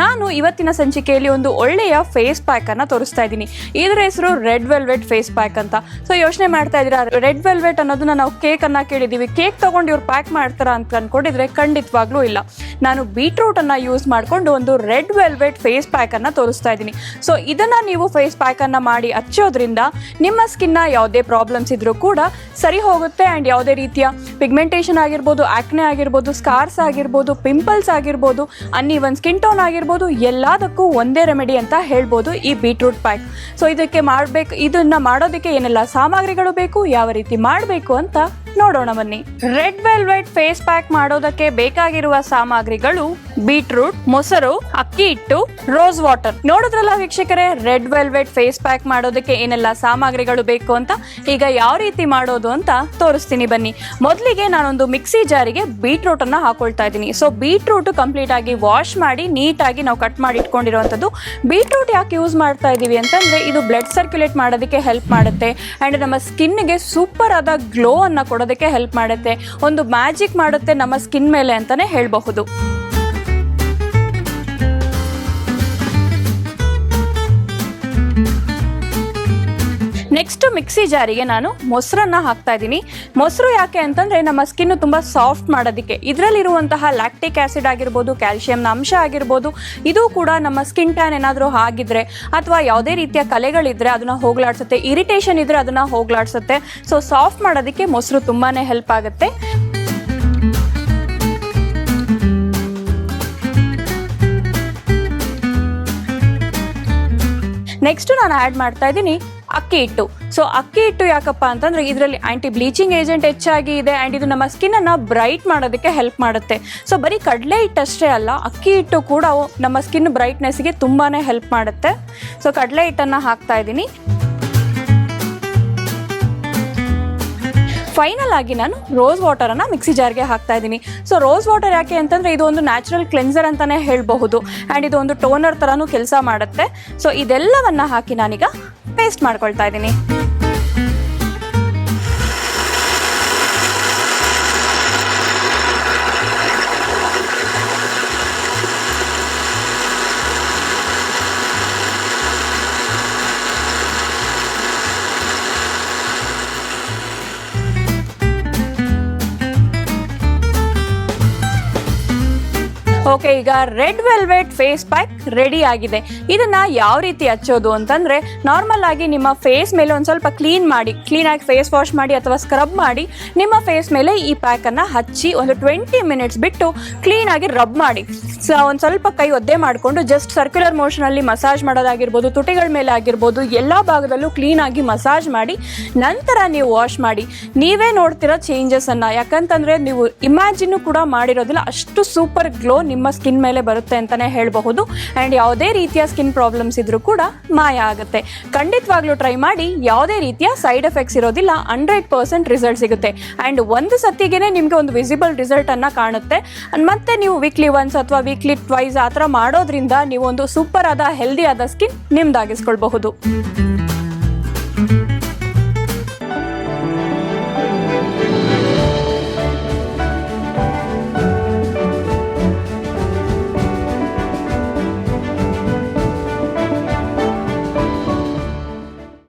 ನಾನು ಇವತ್ತಿನ ಸಂಚಿಕೆಯಲ್ಲಿ ಒಂದು ಒಳ್ಳೆಯ ಫೇಸ್ ಪ್ಯಾಕ್ ಅನ್ನ ತೋರಿಸ್ತಾ ಇದ್ದೀನಿ. ಇದರ ಹೆಸರು ರೆಡ್ ವೆಲ್ವೆಟ್ ಫೇಸ್ ಪ್ಯಾಕ್ ಅಂತ. ಸೊ ಯೋಚನೆ ಮಾಡ್ತಾ ಇದ್ದೀರಾ? ರೆಡ್ ವೆಲ್ವೆಟ್ ಅನ್ನೋದನ್ನ ನಾವು ಕೇಕ್ ಅನ್ನ ಕೇಳಿದೀವಿ ಕೇಕ್ ತಗೊಂಡು ಇವ್ರು ಪ್ಯಾಕ್ ಮಾಡ್ತಾರ ಅಂತ ಅನ್ಕೊಂಡಿದ್ರೆ ಖಂಡಿತವಾಗ್ಲೂ ಇಲ್ಲ. ನಾನು ಬೀಟ್ರೂಟ್ ಅನ್ನ ಯೂಸ್ ಮಾಡಿಕೊಂಡು ಒಂದು ರೆಡ್ ವೆಲ್ವೆಟ್ ಫೇಸ್ ಪ್ಯಾಕ್ ಅನ್ನ ತೋರಿಸ್ತಾ ಇದ್ದೀನಿ. ಸೊ ಇದನ್ನ ನೀವು ಫೇಸ್ ಪ್ಯಾಕ್ ಅನ್ನ ಮಾಡಿ ಹಚ್ಚೋದ್ರಿಂದ ನಿಮ್ಮ ಸ್ಕಿನ್ನ ಯಾವುದೇ ಪ್ರಾಬ್ಲಮ್ಸ್ ಇದ್ರೂ ಕೂಡ ಸರಿ ಹೋಗುತ್ತೆ ಆ್ಯಂಡ್ ಯಾವುದೇ ರೀತಿಯ ಪಿಗ್ಮೆಂಟೇಷನ್ ಆಗಿರ್ಬೋದು ಆಕ್ನೆ ಆಗಿರ್ಬೋದು ಸ್ಕಾರ್ಸ್ ಆಗಿರ್ಬೋದು ಪಿಂಪಲ್ಸ್ ಆಗಿರ್ಬೋದು ಅನ್ಇವನ್ ಸ್ಕಿನ್ ಟೋನ್ ಆಗಿರ್ಬೋದು, ಎಲ್ಲದಕ್ಕೂ ಒಂದೇ ರೆಮಿಡಿ ಅಂತ ಹೇಳ್ಬೋದು ಈ ಬೀಟ್ರೂಟ್ ಪ್ಯಾಕ್ ಸೊ ಇದಕ್ಕೆ ಮಾಡಬೇಕು, ಇದನ್ನ ಮಾಡೋದಕ್ಕೆ ಏನೆಲ್ಲ ಸಾಮಗ್ರಿಗಳು ಬೇಕು, ಯಾವ ರೀತಿ ಮಾಡಬೇಕು ಅಂತ ನೋಡೋಣ ಬನ್ನಿ. ರೆಡ್ ವೆಲ್ವೆಟ್ ಫೇಸ್ ಪ್ಯಾಕ್ ಮಾಡೋದಕ್ಕೆ ಬೇಕಾಗಿರುವ ಸಾಮಗ್ರಿಗಳು ಬೀಟ್ರೂಟ್, ಮೊಸರು, ಅಕ್ಕಿ ಹಿಟ್ಟು, ರೋಸ್ ವಾಟರ್. ನೋಡಿದ್ರಲ್ಲ ವೀಕ್ಷಕರೇ, ರೆಡ್ ವೆಲ್ವೆಟ್ ಫೇಸ್ ಪ್ಯಾಕ್ ಮಾಡೋದಕ್ಕೆ ಏನೆಲ್ಲ ಸಾಮಗ್ರಿಗಳು ಬೇಕು ಅಂತ? ಈಗ ಯಾವ ರೀತಿ ಮಾಡೋದು ಅಂತ ತೋರಿಸ್ತೀನಿ ಬನ್ನಿ. ಮೊದಲಿಗೆ ನಾನೊಂದು ಮಿಕ್ಸಿ ಜಾರಿಗೆ ಬೀಟ್ರೂಟ್ ಅನ್ನ ಹಾಕೊಳ್ತಾ ಇದ್ದೀನಿ. ಸೊ ಬೀಟ್ರೂಟ್ ಕಂಪ್ಲೀಟ್ ಆಗಿ ವಾಶ್ ಮಾಡಿ ನೀಟಾಗಿ ನಾವು ಕಟ್ ಮಾಡಿ ಇಟ್ಕೊಂಡಿರುವಂತದ್ದು ಬೀಟ್ರೂಟ್ ಯಾಕೆ ಯೂಸ್ ಮಾಡ್ತಾ ಇದ್ದೀವಿ ಅಂತಂದ್ರೆ, ಇದು ಬ್ಲಡ್ ಸರ್ಕ್ಯುಲೇಟ್ ಮಾಡೋದಕ್ಕೆ ಹೆಲ್ಪ್ ಮಾಡುತ್ತೆ. ಅಂಡ್ ನಮ್ಮ ಸ್ಕಿನ್ಗೆ ಸೂಪರ್ ಆದ ಗ್ಲೋ ಅನ್ನ ಕೊಡೋದಕ್ಕೆ ಹೆಲ್ಪ್ ಮಾಡುತ್ತೆ. ಒಂದು ಮ್ಯಾಜಿಕ್ ಮಾಡುತ್ತೆ ನಮ್ಮ ಸ್ಕಿನ್ ಮೇಲೆ ಅಂತಾನೆ ಹೇಳಬಹುದು. ನೆಕ್ಸ್ಟ್ ಮಿಕ್ಸಿ ಜಾರಿಗೆ ನಾನು ಮೊಸರನ್ನ ಹಾಕ್ತಾ ಇದ್ದೀನಿ. ಮೊಸರು ಯಾಕೆ ಅಂತಂದ್ರೆ ನಮ್ಮ ಸ್ಕಿನ್ ತುಂಬಾ ಸಾಫ್ಟ್ ಮಾಡೋದಕ್ಕೆ. ಇದರಲ್ಲಿರುವಂತಹ ಲ್ಯಾಕ್ಟಿಕ್ ಆಸಿಡ್ ಆಗಿರ್ಬೋದು ಕ್ಯಾಲ್ಶಿಯಂನ ಅಂಶ ಆಗಿರ್ಬೋದು, ಇದು ಕೂಡ ನಮ್ಮ ಸ್ಕಿನ್ ಟ್ಯಾನ್ ಏನಾದರೂ ಆಗಿದ್ರೆ ಅಥವಾ ಯಾವುದೇ ರೀತಿಯ ಕಲೆಗಳಿದ್ರೆ ಅದನ್ನ ಹೋಗ್ಲಾಡ್ಸುತ್ತೆ. ಇರಿಟೇಷನ್ ಇದ್ರೆ ಅದನ್ನ ಹೋಗ್ಲಾಡ್ಸುತ್ತೆ. ಸೊ ಸಾಫ್ಟ್ ಮಾಡೋದಕ್ಕೆ ಮೊಸರು ತುಂಬಾನೇ ಹೆಲ್ಪ್ ಆಗುತ್ತೆ. ನೆಕ್ಸ್ಟ್ ನಾನು ಆ್ಯಡ್ ಮಾಡ್ತಾ ಇದ್ದೀನಿ ಅಕ್ಕಿ ಹಿಟ್ಟು. ಸೊ ಅಕ್ಕಿ ಹಿಟ್ಟು ಯಾಕಪ್ಪ ಅಂತಂದ್ರೆ ಇದರಲ್ಲಿ ಆಂಟಿ ಬ್ಲೀಚಿಂಗ್ ಏಜೆಂಟ್ ಹೆಚ್ಚಾಗಿ ಇದೆ ಆ್ಯಂಡ್ ಇದು ನಮ್ಮ ಸ್ಕಿನ್ ಅನ್ನ ಬ್ರೈಟ್ ಮಾಡೋದಕ್ಕೆ ಹೆಲ್ಪ್ ಮಾಡುತ್ತೆ. ಸೊ ಬರೀ ಕಡಲೆ ಹಿಟ್ಟು ಅಷ್ಟೇ ಅಲ್ಲ, ಅಕ್ಕಿ ಹಿಟ್ಟು ಕೂಡ ನಮ್ಮ ಸ್ಕಿನ್ ಬ್ರೈಟ್ನೆಸ್ಗೆ ತುಂಬಾ ಹೆಲ್ಪ್ ಮಾಡುತ್ತೆ. ಸೊ ಕಡಲೆ ಹಿಟ್ಟನ್ನು ಹಾಕ್ತಾ ಇದ್ದೀನಿ. ಫೈನಲ್ ಆಗಿ ನಾನು ರೋಸ್ ವಾಟರನ್ನು ಮಿಕ್ಸಿ ಜಾರ್ಗೆ ಹಾಕ್ತಾ ಇದ್ದೀನಿ. ಸೊ ರೋಸ್ ವಾಟರ್ ಯಾಕೆ ಅಂತಂದರೆ ಇದು ಒಂದು ನ್ಯಾಚುರಲ್ ಕ್ಲೆನ್ಸರ್ ಅಂತಲೇ ಹೇಳಬಹುದು. ಆ್ಯಂಡ್ ಇದು ಒಂದು ಟೋನರ್ ಥರನೂ ಕೆಲಸ ಮಾಡುತ್ತೆ. ಸೊ ಇದೆಲ್ಲವನ್ನು ಹಾಕಿ ನಾನೀಗ ಪೇಸ್ಟ್ ಮಾಡ್ಕೊಳ್ತಾ ಇದ್ದೀನಿ. ಓಕೆ, ಈಗ red velvet face pack ready ಆಗಿದೆ. ಇದನ್ನ ಯಾವ ರೀತಿ ಹಚ್ಚೋದು ಅಂತಂದ್ರೆ ನಾರ್ಮಲ್ ಆಗಿ ನಿಮ್ಮ ಫೇಸ್ ಮೇಲೆ ಒಂದು ಸ್ವಲ್ಪ ಕ್ಲೀನ್ ಮಾಡಿ ಕ್ಲೀನ್ ಆಗಿ ಫೇಸ್ ವಾಶ್ ಮಾಡಿ ಅಥವಾ ಸ್ಕ್ರಬ್ ಮಾಡಿ, ನಿಮ್ಮ ಫೇಸ್ ಮೇಲೆ ಈ ಪ್ಯಾಕ್ ಅನ್ನ ಹಚ್ಚಿ ಒಂದು ಟ್ವೆಂಟಿ ಮಿನಿಟ್ಸ್ ಬಿಟ್ಟು ಕ್ಲೀನ್ ಆಗಿ ರಬ್ ಮಾಡಿ. ಒಂದು ಸ್ವಲ್ಪ ಕೈ ಒದ್ದೆ ಮಾಡಿಕೊಂಡು ಜಸ್ಟ್ ಸರ್ಕ್ಯುಲರ್ ಮೋಷನ್ ಅಲ್ಲಿ ಮಸಾಜ್ ಮಾಡೋದಾಗಿರ್ಬೋದು, ತುಟಿಗಳ ಮೇಲೆ ಆಗಿರ್ಬೋದು, ಎಲ್ಲ ಭಾಗದಲ್ಲೂ ಕ್ಲೀನ್ ಆಗಿ ಮಸಾಜ್ ಮಾಡಿ, ನಂತರ ನೀವು ವಾಶ್ ಮಾಡಿ. ನೀವೇ ನೋಡ್ತಿರೋ ಚೇಂಜಸ್ ಅನ್ನ. ಯಾಕಂತಂದ್ರೆ ನೀವು ಇಮ್ಯಾಜಿನ್ ಕೂಡ ಮಾಡಿರೋದಿಲ್ಲ, ಅಷ್ಟು ಸೂಪರ್ ಗ್ಲೋ ನಿಮ್ಮ ಸ್ಕಿನ್ ಮೇಲೆ ಬರುತ್ತೆ ಅಂತಾನೆ ಹೇಳಬಹುದು. ಅಂಡ್ ಯಾವುದೇ ರೀತಿಯ ಸ್ಕಿನ್ ಪ್ರಾಬ್ಲಮ್ಸ್ ಇದ್ರೂ ಕೂಡ ಮಾಯ ಆಗುತ್ತೆ. ಖಂಡಿತವಾಗ್ಲೂ ಟ್ರೈ ಮಾಡಿ, ಯಾವುದೇ ರೀತಿಯ ಸೈಡ್ ಎಫೆಕ್ಟ್ಸ್ ಇರೋದಿಲ್ಲ ಹಂಡ್ರೆಡ್ ಪರ್ಸೆಂಟ್ ರಿಸಲ್ಟ್ ಸಿಗುತ್ತೆ. ಅಂಡ್ ಒಂದು ಸತ್ತಿಗೆನೇ ನಿಮಗೆ ಒಂದು ವಿಸಿಬಲ್ ರಿಸಲ್ಟ್ ಅನ್ನ ಕಾಣುತ್ತೆ. ಮತ್ತೆ ನೀವು ವೀಕ್ಲಿ ಒನ್ಸ್ ಅಥವಾ ವೀಕ್ಲಿ ಟ್ವೈಸ್ ಆ ಥರ ಮಾಡೋದ್ರಿಂದ ನೀವು ಒಂದು ಸೂಪರ್ ಆದ ಹೆಲ್ದಿ ಆದ ಸ್ಕಿನ್ ನಿಮ್ದಾಗಿಸ್ಕೊಳ್ಬಹುದು.